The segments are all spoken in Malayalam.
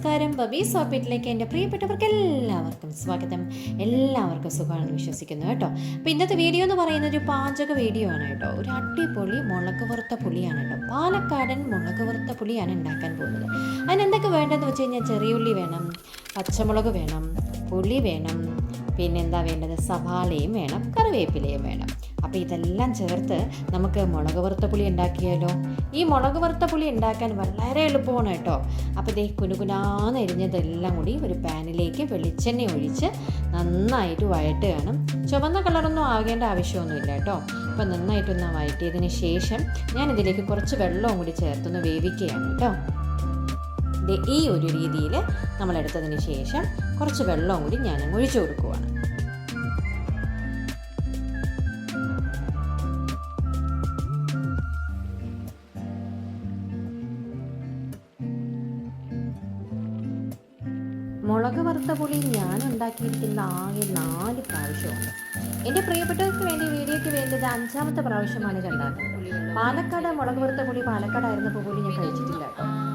നമസ്കാരം. ബബി സോപ്പിറ്റിലേക്ക് എന്റെ പ്രിയപ്പെട്ടവർക്ക് എല്ലാവർക്കും സ്വാഗതം. എല്ലാവർക്കും സുഖമാണെന്ന് വിശ്വസിക്കുന്നു കേട്ടോ. അപ്പോൾ ഇന്നത്തെ വീഡിയോ എന്ന് പറയുന്ന ഒരു പാചക വീഡിയോ ആണ് കേട്ടോ. ഒരു അടിപൊളി മുളക് വറുത്ത പുളിയാണ് കേട്ടോ. പാലക്കാടൻ മുളക് വറുത്ത പുളിയാണ് ഉണ്ടാക്കാൻ പോകുന്നത്. അതിനെന്തൊക്കെ വേണ്ടതെന്ന് വെച്ച് കഴിഞ്ഞാൽ ചെറിയുള്ളി വേണം പച്ചമുളക് വേണം പുളി വേണം പിന്നെന്താ വേണ്ടത്? സവാളയും വേണം കറിവേപ്പിലയും വേണം. അപ്പോൾ ഇതെല്ലാം ചേർത്ത് നമുക്ക് മുളക് വറുത്ത പുളി ഉണ്ടാക്കിയാലോ? ഈ മുളക് വറുത്ത പുളി ഉണ്ടാക്കാൻ വളരെ എളുപ്പമാണ് കേട്ടോ. അപ്പോൾ ഇതേ കുനുകുനാന്ന് എരിഞ്ഞതെല്ലാം കൂടി ഒരു പാനിലേക്ക് വെളിച്ചെണ്ണ ഒഴിച്ച് നന്നായിട്ട് വഴട്ടുകയാണ് ചുവന്ന കളറൊന്നും ആകേണ്ട ആവശ്യമൊന്നുമില്ല കേട്ടോ. അപ്പോൾ നന്നായിട്ടൊന്ന് വഴറ്റിയതിന് ശേഷം ഞാൻ ഇതിലേക്ക് കുറച്ച് വെള്ളവും കൂടി ചേർത്തൊന്ന് വേവിക്കുകയാണ് കേട്ടോ. ഈ ഒരു രീതിയിൽ നമ്മൾ എടുത്തതിന് ശേഷം കുറച്ച് വെള്ളവും കൂടി ഞാൻ ഒഴിച്ചു കൊടുക്കുവാണ്. മുളക് വറുത്ത പുളി ഞാൻ ഉണ്ടാക്കിയിരിക്കുന്ന ആകെ നാല് പ്രാവശ്യമുണ്ട് എന്റെ പ്രിയപ്പെട്ടവർക്ക് വേണ്ടി വീഡിയോയ്ക്ക് വേണ്ടത് അഞ്ചാമത്തെ പ്രാവശ്യമാണ് കണ്ടാക്കുന്നത് പാലക്കാട് മുളക് വറുത്ത പുളി പാലക്കാടായിരുന്നപ്പോൾ പോലും ഞാൻ കഴിച്ചിട്ടില്ല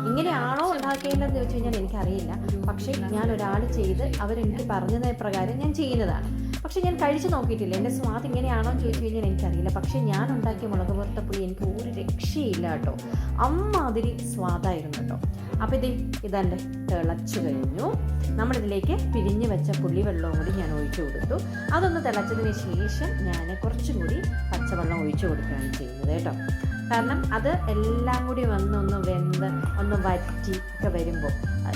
ഇങ്ങനെയാണോ ഉണ്ടാക്കേണ്ടതെന്ന് ചോദിച്ചു കഴിഞ്ഞാൽ എനിക്കറിയില്ല. പക്ഷേ ഞാൻ ഒരാൾ ചെയ്ത് അവരെനിക്ക് പറഞ്ഞത് പ്രകാരം ഞാൻ ചെയ്യുന്നതാണ്. പക്ഷേ ഞാൻ കഴിച്ചു നോക്കിയിട്ടില്ല. എന്റെ സ്വാദ് ഇങ്ങനെയാണോ എന്ന് ചോദിച്ചു കഴിഞ്ഞാൽ എനിക്കറിയില്ല. പക്ഷേ ഞാൻ ഉണ്ടാക്കിയ മുളക് വറുത്ത പുളി എനിക്ക് ഒരു രക്ഷയില്ല കേട്ടോ. അമ്മാതിരി സ്വാദായിരുന്നു കേട്ടോ. അപ്പോൾ ഇത് ഇതല്ലേ തിളച്ചു കഴിഞ്ഞു. നമ്മളിതിലേക്ക് പിരിഞ്ഞു വെച്ച പുള്ളി വെള്ളവും കൂടി ഞാൻ ഒഴിച്ചു കൊടുത്തു. അതൊന്ന് തിളച്ചതിന് ശേഷം ഞാൻ കുറച്ചും കൂടി പച്ചവെള്ളം ഒഴിച്ചു കൊടുക്കുകയാണ് ചെയ്യുന്നത് കേട്ടോ. കാരണം അത് എല്ലാം കൂടി വന്നൊന്ന് വെന്ത് ഒന്ന് വറ്റി ഒക്കെ വരുമ്പോൾ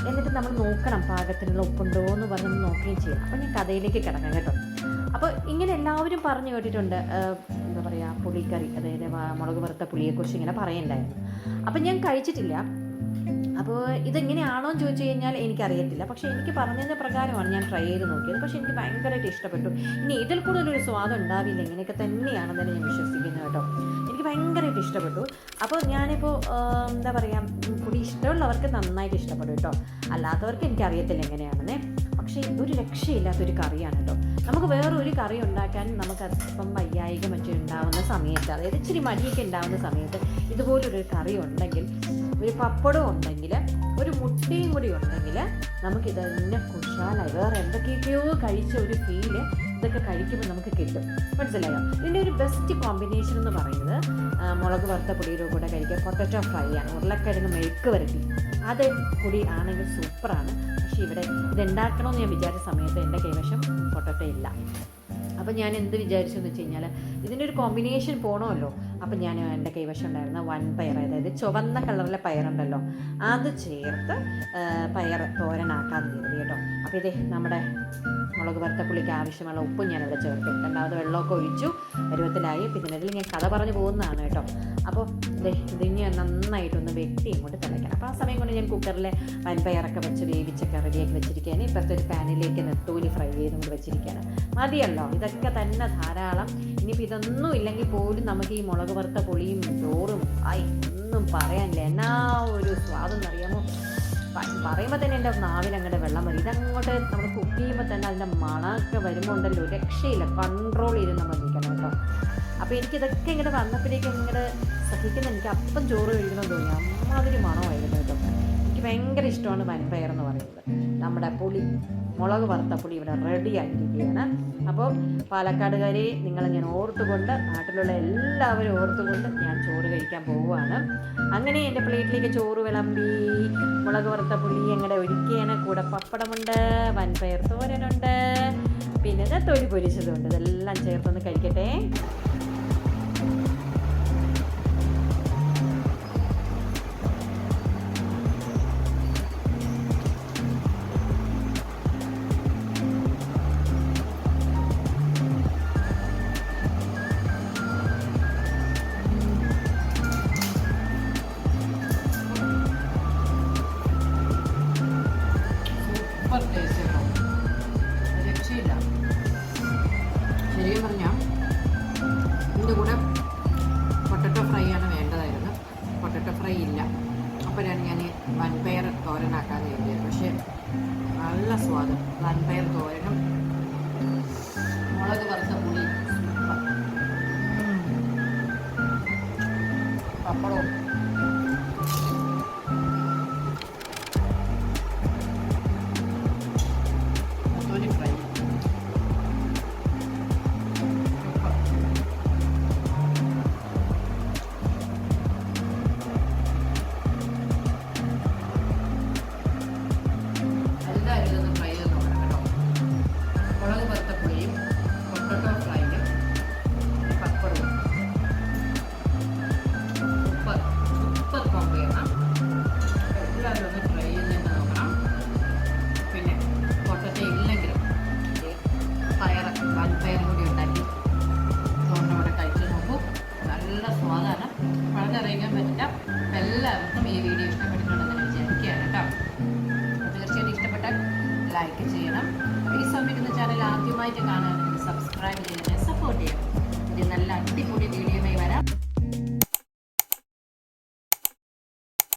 എന്നിട്ട് നമ്മൾ നോക്കണം പാകത്തിനുള്ള ഉപ്പുണ്ടോ എന്ന് പറഞ്ഞ് നോക്കുകയും ചെയ്യാം അപ്പോൾ ഞാൻ കഥയിലേക്ക് കിടക്കാം കേട്ടോ. അപ്പോൾ ഇങ്ങനെ എല്ലാവരും പറഞ്ഞു കേട്ടിട്ടുണ്ട് എന്താ പറയുക പുളിക്കറി അതായത് മുളക് വറുത്ത പുളിയെക്കുറിച്ച് ഇങ്ങനെ പറയണ്ടായിരുന്നു. അപ്പം ഞാൻ കഴിച്ചിട്ടില്ല. അപ്പോൾ ഇതെങ്ങനെയാണോ എന്ന് ചോദിച്ചു കഴിഞ്ഞാൽ എനിക്കറിയത്തില്ല. പക്ഷേ എനിക്ക് പറഞ്ഞതിന്റെ പ്രകാരമാണ് ഞാൻ ട്രൈ ചെയ്ത് നോക്കിയത്. പക്ഷേ എനിക്ക് ഭയങ്കരമായിട്ട് ഇഷ്ടപ്പെട്ടു. ഇനി ഇതിൽ കൂടുതലൊരു സ്വാദം ഉണ്ടാവില്ല. ഇങ്ങനെയൊക്കെ തന്നെയാണെന്ന് തന്നെ ഞാൻ വിശ്വസിക്കുന്നത് കേട്ടോ. എനിക്ക് ഭയങ്കരമായിട്ട് ഇഷ്ടപ്പെട്ടു. അപ്പോൾ ഞാനിപ്പോൾ എന്താ പറയുക കൂടി ഇഷ്ടമുള്ളവർക്ക് നന്നായിട്ട് ഇഷ്ടപ്പെടും കേട്ടോ. അല്ലാത്തവർക്ക് എനിക്കറിയത്തില്ല എങ്ങനെയാണെന്നേ. പക്ഷേ ഒരു രക്ഷയില്ലാത്തൊരു കറിയാണ് കേട്ടോ. നമുക്ക് വേറൊരു കറി ഉണ്ടാക്കാൻ നമുക്ക് അതിപ്പം വയ്യായിക മറ്റും ഉണ്ടാവുന്ന സമയത്ത് അതായത് ഇച്ചിരി മടിയൊക്കെ ഉണ്ടാവുന്ന സമയത്ത് ഇതുപോലൊരു കറി ഉണ്ടെങ്കിൽ ഒരു പപ്പടം ഉണ്ടെങ്കിൽ ഒരു മുട്ടയും കൂടി ഉണ്ടെങ്കിൽ നമുക്കിത് തന്നെ കുശാലായി. വേറെ എന്തൊക്കെയൊക്കെയോ കഴിച്ച ഒരു ഫീൽ ഇതൊക്കെ കഴിക്കുമ്പോൾ നമുക്ക് കിട്ടും. മനസ്സിലായോ? ഇതിന്റെ ഒരു ബെസ്റ്റ് കോമ്പിനേഷൻ എന്ന് പറയുന്നത് മുളക് വറുത്ത പൊടിയുടെ കൂടെ കഴിക്കുക പൊട്ടറ്റോ ഫ്രൈ ആണ്. ഉരുളക്കിഴങ്ങ് മെഴുക്ക് വരട്ടി. അത് കൂടി ആണെങ്കിൽ സൂപ്പറാണ്. പക്ഷേ ഇവിടെ ഇതുണ്ടാക്കണമെന്ന് ഞാൻ വിചാരിച്ച സമയത്ത് എന്റെ കൈവശം പൊട്ടറ്റോ ഇല്ല. അപ്പോൾ ഞാൻ എന്ത് വിചാരിച്ചു എന്ന് വെച്ച് കഴിഞ്ഞാൽ ഇതിന്റെ ഒരു കോമ്പിനേഷൻ പോകണമല്ലോ അപ്പം ഞാൻ എന്റെ കൈവശം ഉണ്ടായിരുന്ന വൻ പയർ അതായത് ചുവന്ന കളറിലെ പയറുണ്ടല്ലോ അത് ചേർത്ത് പയർ തോരനാക്കാൻ കരുതി കേട്ടോ. അപ്പോൾ ഇതേ നമ്മുടെ മുളക് വറുത്ത പുളിക്ക് ആവശ്യമുള്ള ഉപ്പും ഞാനിവിടെ ചേർത്തു. രണ്ടാമത് വെള്ളമൊക്കെ ഒഴിച്ചു. പരുവത്തിലായി. ഇതിൽ ഞാൻ കഥ പറഞ്ഞു പോകുന്നതാണ് കേട്ടോ. അപ്പോൾ ഇതേ ഇതിന് നന്നായിട്ടൊന്ന് വെട്ടി ഇങ്ങോട്ട് തിളയ്ക്കണം. അപ്പോൾ ആ സമയം കൊണ്ട് ഞാൻ കുക്കറിൽ വൻപയറൊക്കെ വെച്ച് വേവിച്ചൊക്കെ റെഡിയാക്കി വെച്ചിരിക്കുകയാണ്. ഇപ്പോഴത്തെ ഒരു പാനിലേക്ക് നെത്തോലി ഫ്രൈ ചെയ്ത് കൊണ്ട് വെച്ചിരിക്കുകയാണ്. മതിയല്ലോ. ഇതൊക്കെ തന്നെ ധാരാളം. ഇനിയിപ്പോൾ ഇതൊന്നും ഇല്ലെങ്കിൽ പോലും നമുക്ക് ഈ മുളക് വറുത്ത പുളിയും ചോറും ആയി ഒന്നും പറയാനില്ല. എന്നാ ഒരു സ്വാദം പറയുമ്പോൾ തന്നെ എന്റെ നാവിൽ അങ്ങോട്ട് വെള്ളം വരും. ഇതങ്ങോട്ട് നമ്മൾ കുക്ക് ചെയ്യുമ്പോൾ തന്നെ അതിന്റെ മണമൊക്കെ വരുമ്പോൾ ഉണ്ടല്ലോ രക്ഷയില്ല. കൺട്രോൾ ചെയ്ത് നമ്മൾ നിൽക്കണം കേട്ടോ. അപ്പോൾ എനിക്കിതൊക്കെ ഇങ്ങോട്ട് വന്നപ്പോഴേക്കും ഇങ്ങോട്ട് സഹിക്കുന്ന എനിക്ക് അപ്പം ചോറ് കഴിക്കണമെന്ന് തോന്നി. അമ്മാതിരി മണമായിരുന്നു കേട്ടോ. എനിക്ക് ഭയങ്കര ഇഷ്ടമാണ് വൻപയർ എന്ന് പറയുന്നത്. നമ്മുടെ പുളി. മുളക് വറുത്ത പുളി ഇവിടെ റെഡി ആയിരിക്കുകയാണ്. അപ്പോൾ പാലക്കാടുകാരെ ഞാൻ ഓർത്തുകൊണ്ട് നാട്ടിലുള്ള എല്ലാവരും ഓർത്തുകൊണ്ട് ഞാൻ ചോറ് കഴിക്കാൻ പോവുകയാണ്. അങ്ങനെ എന്റെ പ്ലേറ്റിലേക്ക് ചോറ് വിളമ്പി മുളക് വറുത്ത പുളി ഞങ്ങളുടെ ഒരുക്കിയാണ് കൂടെ പപ്പടമുണ്ട് വൻപയർ തോരനുണ്ട് പിന്നെ തൊലി പൊരിച്ചതുണ്ട്. ഇതെല്ലാം ചേർത്തൊന്ന് കഴിക്കട്ടെ. ഇതിന്റെ കൂടെ പൊട്ടറ്റോ ഫ്രൈ ആണ് വേണ്ടതായിരുന്നു. പൊട്ടറ്റോ ഫ്രൈ ഇല്ല. അപ്പോഴാണ് ഞാൻ വൻപയർ തോരനാക്കാൻ വേണ്ടിയത്. പക്ഷേ നല്ല സ്വാദം. വൻപയർ ലൈക്ക് ചെയ്യണം. ഈ ഓഫിക്കുന്ന ചാനൽ ആദ്യമായിട്ട് കാണാൻ സബ്സ്ക്രൈബ് ചെയ്തതിനെ സപ്പോർട്ട് ചെയ്യണം. ഇത് നല്ല അടിപൊളി വീഡിയോ വരാം.